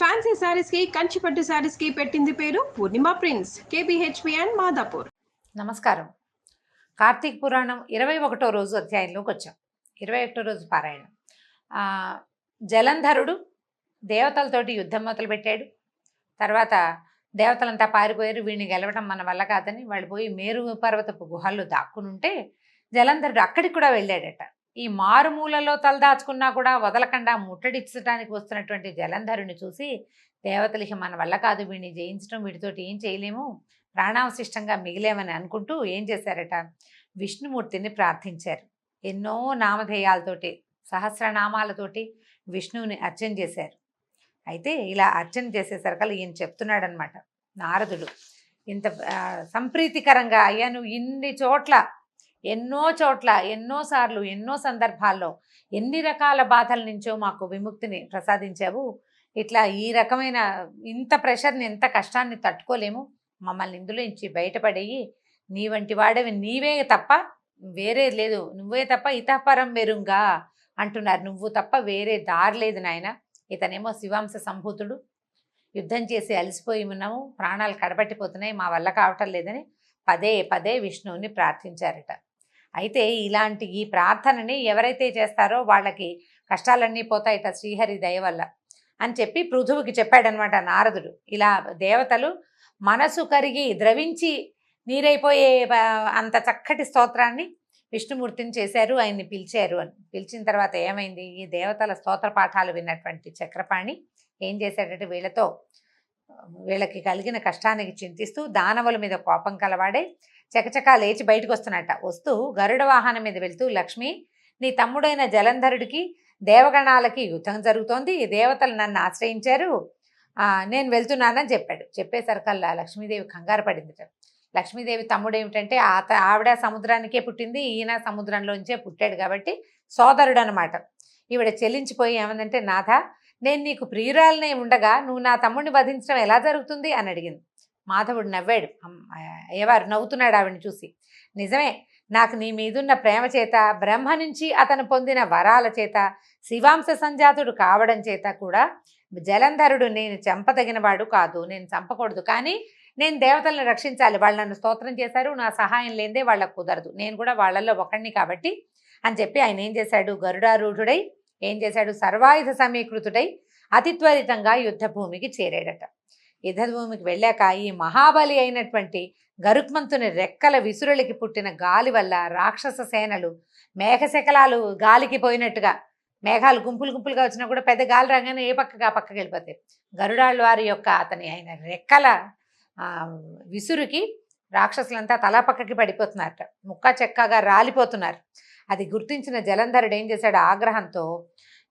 Fancy శారీస్కి కంచిపట్టు శారీస్కి పెట్టింది పేరు Poornima prince KBHP and Madhapur నమస్కారం. కార్తీక పురాణం ఇరవై ఒకటో రోజు అధ్యాయంలోకి వచ్చాం. ఇరవై ఒకటో రోజు పారాయణం. జలంధరుడు దేవతలతోటి యుద్ధం మొదలుపెట్టాడు. తర్వాత దేవతలంతా పారిపోయారు. వీడిని గెలవడం మన వల్ల కాదని వాళ్ళు పోయి మేరు పర్వతపు గుహల్లో దాక్కునుంటే జలంధరుడు అక్కడికి కూడా వెళ్ళాడట. ఈ మారుమూలలో తలదాచుకున్నా కూడా వదలకుండా ముట్టడిచ్చటానికి వస్తున్నటువంటి జలంధరుని చూసి దేవతలకి మన వల్ల కాదు వీడిని జయించడం వీటితోటి ఏం చేయలేము ప్రాణావశిష్టంగా మిగిలేమని అనుకుంటూ ఏం చేశారట? విష్ణుమూర్తిని ప్రార్థించారు. ఎన్నో నామధేయాలతోటి సహస్రనామాలతోటి విష్ణువుని అర్చన చేశారు. అయితే ఇలా అర్చన చేసేసరికల్లా ఈయన చెప్తున్నాడనమాట నారదుడు ఇంత సంప్రీతికరంగా అయ్యా నువ్వు ఇన్ని చోట్ల ఎన్నో చోట్ల ఎన్నోసార్లు ఎన్నో సందర్భాల్లో ఎన్ని రకాల బాధల నుంచో మాకు విముక్తిని ప్రసాదించావు. ఇట్లా ఈ రకమైన ఇంత ప్రెషర్ని ఎంత కష్టాన్ని తట్టుకోలేము. మమ్మల్ని ఇందులో నుంచి బయటపడేయి. నీ వంటి వాడవి నీవే తప్ప వేరే లేదు. నువ్వే తప్ప ఇతపరం వెరుంగా అంటున్నారు. నువ్వు తప్ప వేరే దారి లేదు నాయన. ఇతనేమో శివాంశ సంభూతుడు. యుద్ధం చేసి అలసిపోయి ఉన్నాము. ప్రాణాలు కడబట్టిపోతున్నాయి. మా వల్ల కావటం లేదని పదే పదే విష్ణువుని ప్రార్థించారట. అయితే ఇలాంటి ఈ ప్రార్థనని ఎవరైతే చేస్తారో వాళ్ళకి కష్టాలన్నీ పోతాయిట శ్రీహరి దయ వల్ల అని చెప్పి పృథువుకి చెప్పాడనమాట నారదుడు. ఇలా దేవతలు మనసు కరిగి ద్రవించి నీరైపోయే అంత చక్కటి స్తోత్రాన్ని విష్ణుమూర్తిని చేశారు ఆయన్ని పిలిచారు అని. పిలిచిన తర్వాత ఏమైంది? ఈ దేవతల స్తోత్ర పాఠాలు విన్నటువంటి చక్రపాణి ఏం చేశాడంటే వీళ్ళతో వీళ్ళకి కలిగిన కష్టానికి చింతిస్తూ దానవుల మీద కోపం కలవాడే చకచకా లేచి బయటకు వస్తున్నట్ట వస్తూ గరుడ వాహనం మీద వెళ్తూ లక్ష్మి నీ తమ్ముడైన జలంధరుడికి దేవగణాలకి యుద్ధం జరుగుతోంది. దేవతలు నన్ను ఆశ్రయించారు. నేను వెళ్తున్నానని చెప్పాడు. చెప్పేసరికల్లా లక్ష్మీదేవి కంగారు పడిందిట. లక్ష్మీదేవి తమ్ముడు ఏమిటంటే ఆత ఆవిడ సముద్రానికే పుట్టింది ఈయన సముద్రంలోంచే పుట్టాడు కాబట్టి సోదరుడు అనమాట ఈవిడ చెల్లించిపోయి ఏమందంటే నాథ నేను నీకు ప్రియురాలనే ఉండగా నువ్వు నా తమ్ముడిని వధించడం ఎలా జరుగుతుంది? అని అడిగింది. మాధవుడు నవ్వాడు. అయ్యవారు నవ్వుతున్నాడు ఆవిడని చూసి. నిజమే నాకు నీ మీదున్న ప్రేమ చేత బ్రహ్మ నుంచి అతను పొందిన వరాల చేత శివాంశ సంజాతుడు కావడం చేత కూడా జలంధరుడు నేను చంపదగినవాడు కాదు. నేను చంపకూడదు. కానీ నేను దేవతలను రక్షించాలి. వాళ్ళు నన్ను స్తోత్రం చేశారు నా సహాయం లేదే వాళ్ళకు కుదరదు. నేను కూడా వాళ్ళల్లో ఒకడిని కాబట్టి అని చెప్పి ఆయన ఏం చేశాడు? గరుడారూఢుడై ఏం చేశాడు? సర్వాయుధ సమీకృతుడై అతి త్వరితంగా యుద్ధభూమికి చేరాడట. యుద్ధభూమికి వెళ్ళాక ఈ మహాబలి అయినటువంటి గరుక్మంతుని రెక్కల విసురులకి పుట్టిన గాలి వల్ల రాక్షస సేనలు మేఘశకలాలు గాలికి పోయినట్టుగా మేఘాలు గుంపులు గుంపులుగా వచ్చినా కూడా పెద్ద గాలి రాగానే ఏ పక్కగా ఆ పక్కకి వెళ్ళిపోతాయి. గరుడాళ్ళ వారి యొక్క అతని ఆయన రెక్కల విసురుకి రాక్షసులంతా తల పక్కకి పడిపోతున్నారట. ముక్క చెక్కగా రాలిపోతున్నారు. అది గుర్తించిన జలంధరుడు ఏం చేశాడు? ఆగ్రహంతో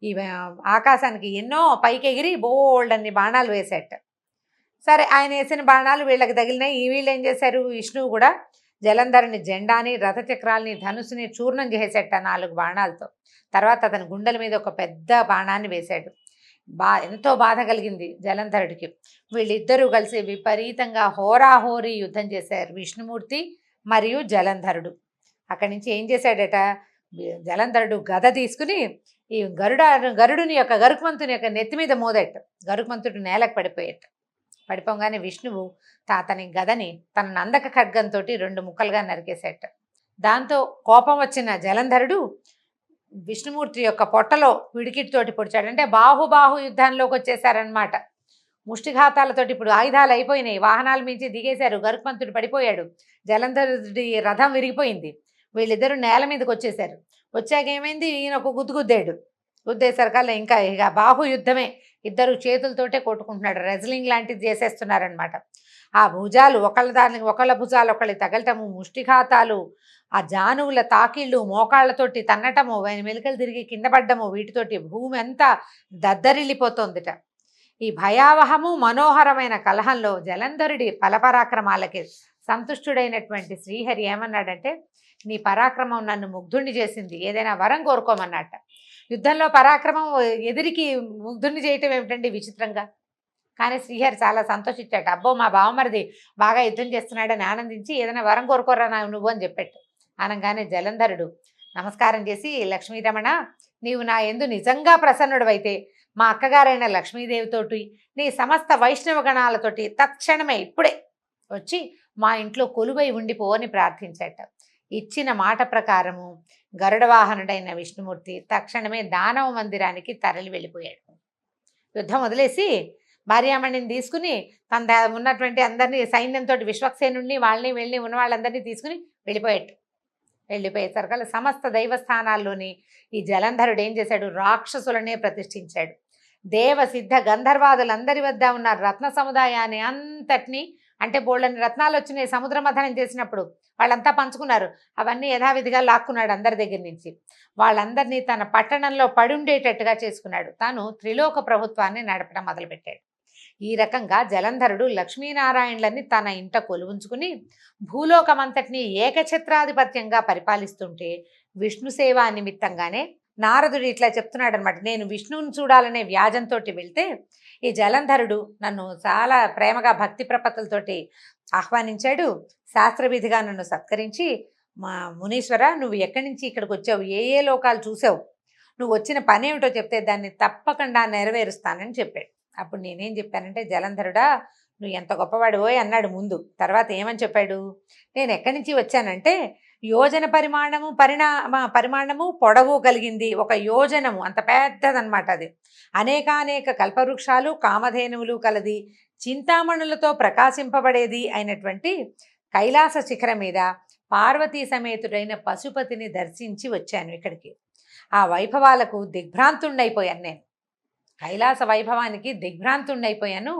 ఈ ఆకాశానికి ఎన్నో పైకి ఎగిరి బోల్డ్ అన్ని బాణాలు వేసేట సరే ఆయన వేసిన బాణాలు వీళ్ళకి తగిలినాయి. వీళ్ళు ఏం చేశారు? విష్ణువు కూడా జలంధరుని జెండాని రథచక్రాల్ని ధనుసుని చూర్ణం చేసేట నాలుగు బాణాలతో. తర్వాత అతని గుండెల మీద ఒక పెద్ద బాణాన్ని వేశాడు. బా ఎంతో బాధ కలిగింది జలంధరుడికి. వీళ్ళిద్దరూ కలిసి విపరీతంగా హోరాహోరీ యుద్ధం చేశారు విష్ణుమూర్తి మరియు జలంధరుడు. అక్కడి నుంచి ఏం చేశాడట? జలంధరుడు గద తీసుకుని ఈ గరుడ గరుడుని యొక్క గరుకుమంతుని యొక్క నెత్తి మీద మోదట. గరుకుమంతుడు నేలకు పడిపోయేట. పడిపోగానే విష్ణువు తాతని గదని తన నందక ఖడ్గంతో రెండు ముక్కలుగా నరికేసేట దాంతో కోపం వచ్చిన జలంధరుడు విష్ణుమూర్తి యొక్క పొట్టలో పిడికిటితోటి పొడిచాడు అంటే బాహుబాహు యుద్ధంలోకి వచ్చేసారనమాట ముష్టిఘాతాలతోటి ఇప్పుడు ఆయుధాలు అయిపోయినాయి. వాహనాల మించి దిగేశారు. గరుక్మంతుడు పడిపోయాడు. జలంధరుడి రథం విరిగిపోయింది. వీళ్ళిద్దరూ నేల మీదకి వచ్చేశారు. వచ్చాక ఏమైంది? ఈయన ఒక గుద్దుగుద్దాడు. గుద్దేసరికల్లా ఇంకా ఇక బాహు యుద్ధమే. ఇద్దరు చేతులతోటే కొట్టుకుంటున్నాడు. రెజ్లింగ్ లాంటిది చేసేస్తున్నారనమాట ఆ భుజాలు ఒకళ్ళ దానికి ఒకళ్ళ భుజాలు ఒకళ్ళు తగలటము ముష్టిఘాతాలు ఆ జానువుల తాకిళ్ళు మోకాళ్ళతోటి తన్నటము ఆయన మెలికలు తిరిగి కింద పడ్డము వీటితోటి భూమి అంతా దద్దరిల్లిపోతోందిట. ఈ భయావహము మనోహరమైన కలహంలో జలంధరుడి ఫలపరాక్రమాలకి సంతుష్టుడైనటువంటి శ్రీహరి ఏమన్నాడంటే నీ పరాక్రమం నన్ను ముగ్ధుణ్ణి చేసింది. ఏదైనా వరం కోరుకోమన్నట్ట. యుద్ధంలో పరాక్రమం ఎదిరికి ముగ్ధుణ్ణి చేయటం ఏమిటండి విచిత్రంగా? కానీ శ్రీహరి చాలా సంతోషించాట. అబ్బో మా బావమరిది బాగా యుద్ధం చేస్తున్నాడని ఆనందించి ఏదైనా వరం కోరుకోరా నా నువ్వు అని చెప్పాడు. అనగానే జలంధరుడు నమస్కారం చేసి లక్ష్మీరమణ నీవు నా ఎందు నిజంగా ప్రసన్నుడవైతే మా అక్కగారైన లక్ష్మీదేవితోటి నీ సమస్త వైష్ణవ గణాలతోటి తక్షణమే ఇప్పుడే వచ్చి మా ఇంట్లో కొలువై ఉండిపోవని అని ఇచ్చిన మాట ప్రకారము గరుడ వాహనుడైన విష్ణుమూర్తి తక్షణమే దానవ మందిరానికి తరలి వెళ్ళిపోయాడు. యుద్ధం వదిలేసి భార్యామణిని తీసుకుని తన ఉన్నటువంటి అందరినీ సైన్యంతో విశ్వక్సేనుడిని వాళ్ళని వెళ్ళి ఉన్న వాళ్ళందరినీ తీసుకుని వెళ్ళిపోయాడు. వెళ్ళిపోయేసరికల్లా సమస్త దైవస్థానాల్లోని ఈ జలంధరుడు ఏం చేశాడు? రాక్షసులనే ప్రతిష్ఠించాడు. దేవ సిద్ధ గంధర్వాదులందరి వద్ద ఉన్న రత్న సముదాయాన్ని అంతటినీ అంటే బోళ్ళని రత్నాలు వచ్చినాయి సముద్ర మథనం చేసినప్పుడు వాళ్ళంతా పంచుకున్నారు. అవన్నీ యథావిధిగా లాక్కున్నాడు అందరి దగ్గర నుంచి. వాళ్ళందరినీ తన పట్టణంలో పడుండేటట్టుగా చేసుకున్నాడు. తాను త్రిలోక ప్రభుత్వాన్ని నడపడం మొదలుపెట్టాడు. ఈ రకంగా జలంధరుడు లక్ష్మీనారాయణులని తన ఇంట కొలువుంచుకుని భూలోకమంతటిని ఏకఛత్రాధిపత్యంగా పరిపాలిస్తుంటే విష్ణు సేవ నిమిత్తంగానే నారదుడు ఇట్లా చెప్తున్నాడు అనమాట నేను విష్ణువుని చూడాలనే వ్యాజంతో వెళ్తే ఈ జలంధరుడు నన్ను చాలా ప్రేమగా భక్తి ప్రపత్తులతోటి ఆహ్వానించాడు. శాస్త్రవిధిగా నన్ను సత్కరించి మా మునీశ్వర నువ్వు ఎక్కడి నుంచి ఇక్కడికి వచ్చావు? ఏ ఏ లోకాలు చూసావు? నువ్వు వచ్చిన పని ఏమిటో చెప్తే దాన్ని తప్పకుండా నెరవేరుస్తానని చెప్పాడు. అప్పుడు నేనేం చెప్పానంటే జలంధరుడా నువ్వు ఎంత గొప్పవాడివోయ్ అన్నాడు ముందు. తర్వాత ఏమని చెప్పాడు? నేను ఎక్కడి నుంచి వచ్చానంటే యోజన పరిమాణము పరిణామ పరిమాణము పొడవు కలిగింది. ఒక యోజనము. అంత పెద్దదనమాట అది. అనేకానేక కల్పవృక్షాలు కామధేనువులు కలది చింతామణులతో ప్రకాశింపబడేది అయినటువంటి కైలాస శిఖరం మీద పార్వతీ సమేతుడైన పశుపతిని దర్శించి వచ్చాను ఇక్కడికి. ఆ వైభవాలకు దిగ్భ్రాంతుండైపోయాను నేను. కైలాస వైభవానికి దిగ్భ్రాంతుండైపోయాను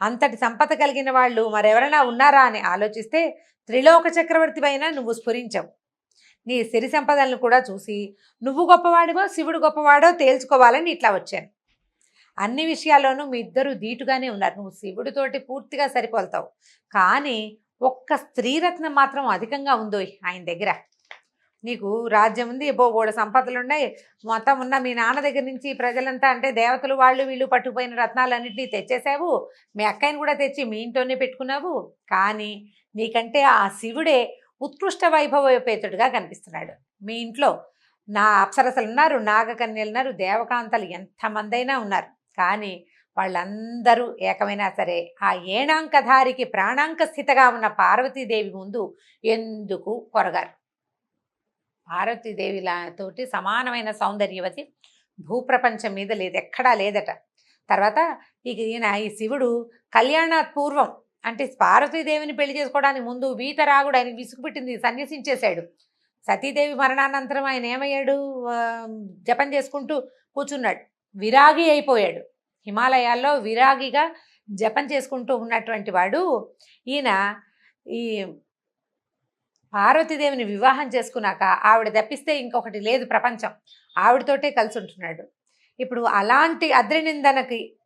అంతటి సంపద కలిగిన వాళ్ళు మరెవరైనా ఉన్నారా అని ఆలోచిస్తే త్రిలోక చక్రవర్తి పైన నువ్వు స్ఫురించవు. నీ సిరి సంపదలను కూడా చూసి నువ్వు గొప్పవాడివో శివుడు గొప్పవాడో తేల్చుకోవాలని ఇట్లా వచ్చాను. అన్ని విషయాల్లోనూ మీ ఇద్దరు ధీటుగానే ఉన్నారు. నువ్వు శివుడితోటి పూర్తిగా సరిపోతావు కానీ ఒక్క స్త్రీరత్నం మాత్రం అధికంగా ఉందో ఆయన దగ్గర. నీకు రాజ్యం ఉంది ఏబో గోడ సంపదలు ఉన్నాయి. మొత్తం ఉన్న మీ నాన్న దగ్గర నుంచి ప్రజలంతా అంటే దేవతలు వాళ్ళు వీళ్ళు పట్టుకుపోయిన రత్నాలన్నింటినీ తెచ్చేసావు మీ అక్కయ్యని కూడా తెచ్చి మీ ఇంట్లోనే పెట్టుకున్నావు. కానీ నీకంటే ఆ శివుడే ఉత్కృష్ట వైభవోపేతుడుగా కనిపిస్తున్నాడు. మీ ఇంట్లో నా అప్సరసలు ఉన్నారు నాగకన్యలు ఉన్నారు దేవకాంతలు ఎంతమందైనా ఉన్నారు. కానీ వాళ్ళందరూ ఏకమైనా సరే ఆ ఏణాంకధారికి ప్రాణాంక స్థితగా ఉన్న పార్వతీదేవి ముందు ఎందుకు కొరగారు? పార్వతీదేవిలతోటి సమానమైన సౌందర్యవతి భూప్రపంచం మీద లేదు ఎక్కడా లేదట. తర్వాత ఇక ఈయన ఈ శివుడు కళ్యాణాత్ పూర్వం అంటే పార్వతీదేవిని పెళ్ళి చేసుకోవడానికి ముందు వీతరాగుడు ఆయన విసుగుపెట్టింది సన్యసించేశాడు. సతీదేవి మరణానంతరం ఆయన ఏమయ్యాడు? జపం చేసుకుంటూ కూర్చున్నాడు. విరాగి అయిపోయాడు. హిమాలయాల్లో విరాగిగా జపం చేసుకుంటూ ఉన్నటువంటి వాడు ఈయన ఈ పార్వతీదేవిని వివాహం చేసుకున్నాక ఆవిడ తప్పిస్తే ఇంకొకటి లేదు ప్రపంచం. ఆవిడతోటే కలిసి ఉంటున్నాడు. ఇప్పుడు అలాంటి అద్రినిందనకి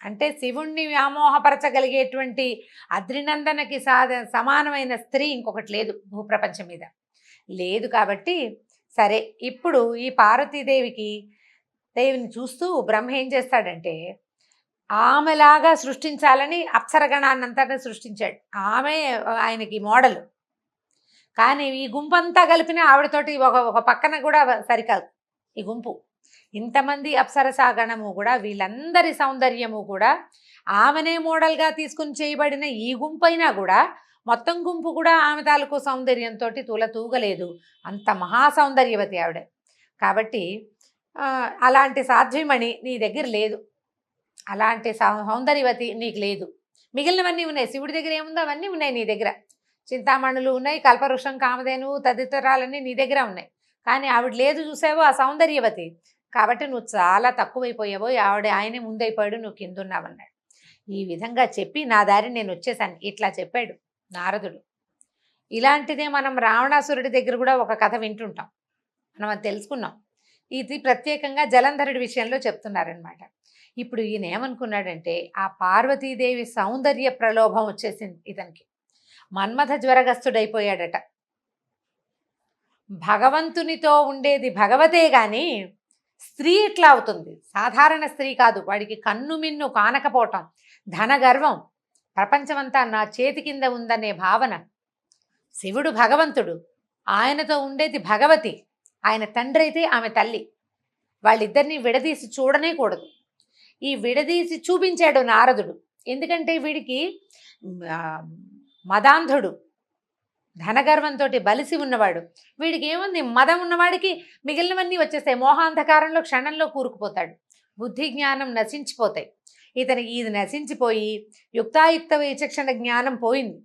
అంటే శివుణ్ణి వ్యామోహపరచగలిగేటువంటి అద్రినందనకి సాధ సమానమైన స్త్రీ ఇంకొకటి లేదు భూప్రపంచం మీద. లేదు కాబట్టి సరే ఇప్పుడు ఈ పార్వతీదేవికి దేవిని చూస్తూ బ్రహ్మ ఏం చేస్తాడంటే ఆమెలాగా సృష్టించాలని అప్సరగణాన్నంతటా సృష్టించాడు. ఆమె ఆయనకి మోడల్. కానీ ఈ గుంపంతా కలిపిన ఆవిడతోటి ఒక ఒక పక్కన కూడా సరికాదు. ఈ గుంపు. ఇంతమంది అప్సరసాగణము కూడా వీళ్ళందరి సౌందర్యము కూడా ఆమెనే మోడల్గా తీసుకుని చేయబడిన ఈ గుంపు అయినా కూడా మొత్తం గుంపు కూడా ఆమె తాలూకు సౌందర్యంతో తూల తూగలేదు. అంత మహా సౌందర్యవతి ఆవిడ. కాబట్టి ఆ, అలాంటి సాధ్యమణి నీ దగ్గర లేదు. అలాంటి సౌ- సౌందర్యవతి నీకు లేదు. మిగిలినవన్నీ ఉన్నాయి. శివుడి దగ్గర ఏముందో అవన్నీ ఉన్నాయి నీ దగ్గర. చింతామణులు ఉన్నాయి కల్పవృక్షం కామధేను తదితరాలన్నీ నీ దగ్గర ఉన్నాయి. కానీ ఆవిడ లేదు చూసావో ఆ సౌందర్యవతి. కాబట్టి నువ్వు చాలా తక్కువైపోయావో ఆవిడ ఆయనే ముందైపోయాడు నువ్వు కిందున్నావన్నాడు ఈ విధంగా చెప్పి నా దారి నేను వచ్చేసాను. ఇట్లా చెప్పాడు నారదుడు. ఇలాంటిదే మనం రావణాసురుడి దగ్గర కూడా ఒక కథ వింటుంటాం. మనం అది తెలుసుకున్నాం. ఇది ప్రత్యేకంగా జలంధరుడి విషయంలో చెప్తున్నారనమాట ఇప్పుడు ఈయన ఏమనుకున్నాడంటే ఆ పార్వతీదేవి సౌందర్య ప్రలోభం వచ్చేసింది ఇతనికి. మన్మథ జ్వరగస్తుడైపోయాడట. భగవంతునితో ఉండేది భగవతే కానీ స్త్రీ ఇట్లా అవుతుంది? సాధారణ స్త్రీ కాదు వాడికి కన్ను మిన్ను కానకపోవటం ధన గర్వం ప్రపంచమంతా నా చేతి కింద ఉందనే భావన. శివుడు భగవంతుడు ఆయనతో ఉండేది భగవతి ఆయన తండ్రి అయితే ఆమె తల్లి. వాళ్ళిద్దరిని విడదీసి చూడనే కూడదు. ఈ విడదీసి చూపించాడు నారదుడు. ఎందుకంటే వీడికి మదాంధుడు ధనగర్వంతో బలిసి ఉన్నవాడు. వీడికి ఏముంది? మదం ఉన్నవాడికి మిగిలినవన్నీ వచ్చేస్తాయి. మోహాంధకారంలో క్షణంలో కూరుకుపోతాడు. బుద్ధి జ్ఞానం నశించిపోతాయి. ఇతనికి ఇది నశించిపోయి యుక్తాయుక్త విచక్షణ జ్ఞానం పోయింది.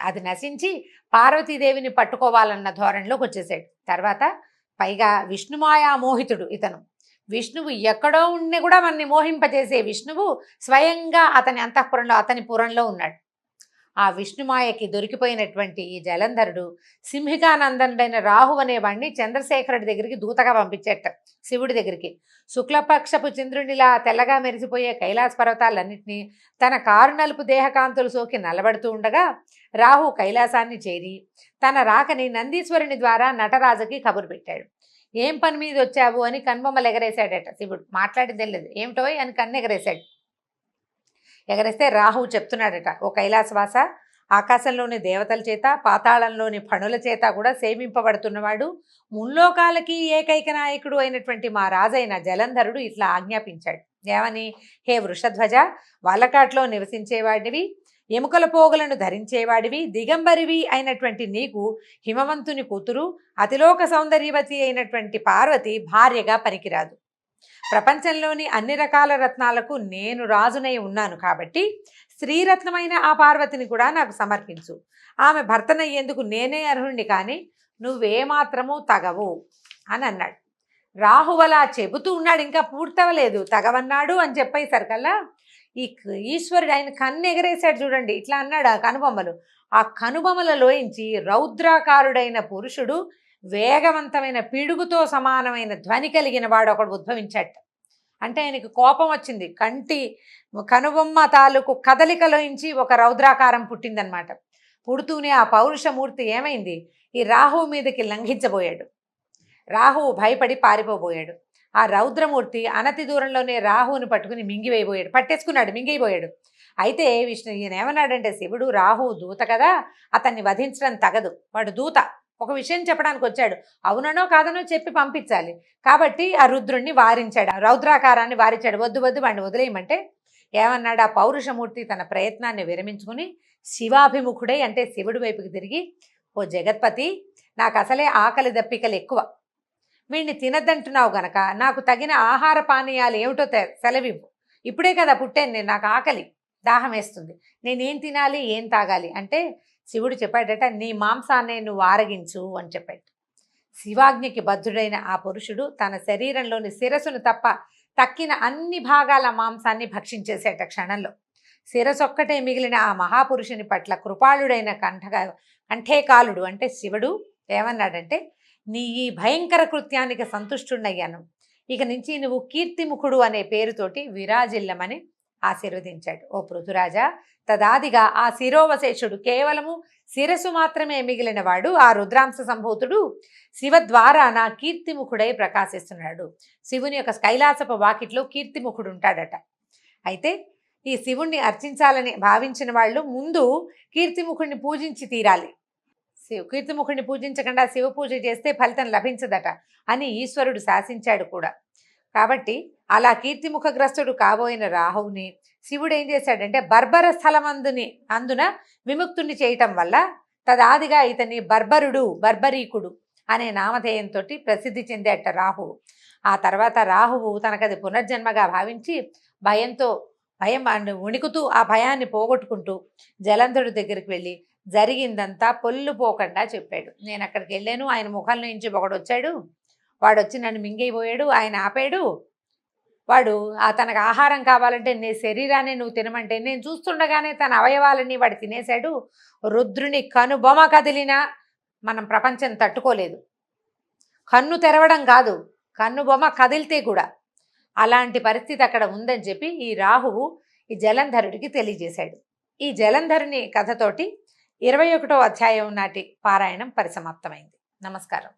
అది నశించి పార్వతీదేవిని పట్టుకోవాలన్న ధోరణిలోకి వచ్చేసాడు. తర్వాత పైగా విష్ణుమాయా మోహితుడు ఇతను. విష్ణువు ఎక్కడో ఉండి కూడా మనని మోహింపజేసే విష్ణువు స్వయంగా అతని అంతఃపురంలో అతని పురంలో ఉన్నాడు. ఆ విష్ణుమాయకి దొరికిపోయినటువంటి ఈ జలంధరుడు సింహికానందనుడైన రాహు అనేవాడిని చంద్రశేఖరుడి దగ్గరికి దూతగా పంపించేట శివుడి దగ్గరికి. శుక్లపక్షపు చంద్రునిలా తెల్లగా మెరిసిపోయే కైలాస పర్వతాలన్నింటినీ తన కారు నలుపు దేహకాంతులు సోకి నలబడుతూ ఉండగా రాహు కైలాసాన్ని చేరి తన రాకని నందీశ్వరుని ద్వారా నటరాజుకి కబురు పెట్టాడు. ఏం పని మీద వచ్చావు అని కన్బొమ్మలు ఎగరేశాడట శివుడు. మాట్లాడింది లేదు. ఏమిటో అని కన్ను ఎగరేశాడు ఎగరేస్తే రాహువు చెప్తున్నాడట. ఓ కైలాసవాస ఆకాశంలోని దేవతల చేత పాతాళంలోని పణుల చేత కూడా సేవింపబడుతున్నవాడు. ముల్లోకాలకి ఏకైక నాయకుడు అయినటువంటి మా రాజైన జలంధరుడు ఇట్లా ఆజ్ఞాపించాడు. ఏమని? హే వృషధ్వజ వాలకాట్లో నివసించేవాడివి ఎముకల పోగులను ధరించేవాడివి దిగంబరివి అయినటువంటి నీకు హిమవంతుని కూతురు అతిలోక సౌందర్యవతి అయినటువంటి పార్వతి భార్యగా పనికిరాదు. ప్రపంచంలోని అన్ని రకాల రత్నాలకు నేను రాజునై ఉన్నాను కాబట్టి స్త్రీరత్నమైన ఆ పార్వతిని కూడా నాకు సమర్పించు. ఆమె భర్తనయ్యేందుకు నేనే అర్హుణ్ణి కానీ నువ్వేమాత్రము తగవు అని అన్నాడు. రాహువలా చెబుతూ ఉన్నాడు ఇంకా పూర్తవలేదు. తగవన్నాడు అని చెప్పేసరికల్లా ఈ ఈశ్వరుడు ఆయన కన్ను ఎగరేశాడు చూడండి. ఇట్లా అన్నాడు ఆ కనుబొమ్మలు. ఆ కనుబొమ్మలలోంచి రౌద్రాకారుడైన పురుషుడు వేగవంతమైన పిడుగుతో సమానమైన ధ్వని కలిగిన వాడు ఒకడు ఉద్భవించట అంటే ఆయనకు కోపం వచ్చింది. కంటి కనుబొమ్మ తాలూకు కదలికలోంచి ఒక రౌద్రాకారం పుట్టిందనమాట పుడుతూనే ఆ పౌరుషమూర్తి ఏమైంది? ఈ రాహువు మీదకి లంఘించబోయాడు. రాహువు భయపడి పారిపోబోయాడు. ఆ రౌద్రమూర్తి అనతి దూరంలోనే రాహువుని పట్టుకుని మింగివేయబోయాడు. పట్టేసుకున్నాడు మింగిపోయాడు అయితే విష్ణు ఈయన ఏమన్నాడంటే శివుడు రాహువు దూత కదా అతన్ని వధించడం తగదు. వాడు దూత. ఒక విషయం చెప్పడానికి వచ్చాడు. అవుననో కాదనో చెప్పి పంపించాలి. కాబట్టి ఆ రుద్రుణ్ణి వారించాడు. ఆ రౌద్రాకారాన్ని వారించాడు. వద్దు వద్దు వాడిని వదిలేయమంటే ఏమన్నాడు? ఆ పౌరుషమూర్తి తన ప్రయత్నాన్ని విరమించుకుని శివాభిముఖుడై అంటే శివుడి వైపుకి తిరిగి ఓ జగత్పతి నాకు అసలే ఆకలి దప్పికలు ఎక్కువ. వీడిని తినద్దంటున్నావు గనక నాకు తగిన ఆహార పానీయాలు ఏమిటో సెలవివ్వు. ఇప్పుడే కదా పుట్టాను నేను నాకు ఆకలి దాహం వేస్తుంది. నేనేం తినాలి ఏం తాగాలి? అంటే శివుడు చెప్పాడట నీ మాంసాన్నే నువ్వు ఆరగించు అని చెప్పాడు. శివాజ్ఞకి బద్ధుడైన ఆ పురుషుడు తన శరీరంలోని శిరస్సును తప్ప తక్కిన అన్ని భాగాల మాంసాన్ని భక్షించేసేట క్షణంలో. శిరస్సు ఒక్కటే మిగిలిన ఆ మహాపురుషుని పట్ల కృపాళుడైన కంఠ కంఠేకాలుడు అంటే శివుడు ఏమన్నాడంటే నీ ఈ భయంకర కృత్యానికి సంతుష్టున్నయ్యాను ఇక నుంచి నువ్వు కీర్తిముఖుడు అనే పేరుతోటి విరాజిల్లమని ఆశీర్వదించాడు. ఓ పృథురాజా తదాదిగా ఆ శిరోవశేషుడు కేవలము శిరస్సు మాత్రమే మిగిలిన వాడు ఆ రుద్రాంశ సంభూతుడు శివ ద్వారా నా కీర్తిముఖుడై ప్రకాశిస్తున్నాడు. శివుని యొక్క కైలాసపు వాకిట్లో కీర్తిముఖుడు ఉంటాడట అయితే ఈ శివుణ్ణి అర్చించాలని భావించిన వాళ్ళు ముందు కీర్తిముఖుడిని పూజించి తీరాలి. శివ కీర్తిముఖుడిని పూజించకుండా శివ పూజ చేస్తే ఫలితం లభించదట అని ఈశ్వరుడు శాసించాడు కూడా. కాబట్టి అలా కీర్తిముఖగ్రస్తుడు కాబోయిన రాహువుని శివుడు ఏం చేశాడంటే బర్బర స్థలమందుని అందున విముక్తుని చేయటం వల్ల తదాదిగా ఇతని బర్బరుడు బర్బరీకుడు అనే నామధేయంతో ప్రసిద్ధి చెందేట రాహువు. ఆ తర్వాత రాహువు తనకది పునర్జన్మగా భావించి భయంతో భయం అండ్ ఉణికుతూ ఆ భయాన్ని పోగొట్టుకుంటూ జలంధుడి దగ్గరికి వెళ్ళి జరిగిందంతా పొల్లు పోకుండా చెప్పాడు. నేను అక్కడికి వెళ్ళాను ఆయన ముఖంలో నుంచి ఒకడు వచ్చాడు. వాడు వచ్చి నన్ను మింగైపోయాడు ఆయన ఆపాడు. వాడు ఆ తనకు ఆహారం కావాలంటే నీ శరీరాన్ని నువ్వు తినమంటే నేను చూస్తుండగానే తన అవయవాలని వాడు తినేశాడు. రుద్రుని కనుబొమ కదిలినా మనం ప్రపంచం తట్టుకోలేదు. కన్ను తెరవడం కాదు కన్ను బొమ్మ కదిలితే కూడా. అలాంటి పరిస్థితి అక్కడ ఉందని చెప్పి ఈ రాహువు ఈ జలంధరుడికి తెలియజేశాడు. ఈ జలంధరుని కథతోటి ఇరవై ఒకటో అధ్యాయం నాటి పారాయణం పరిసమాప్తమైంది. నమస్కారం.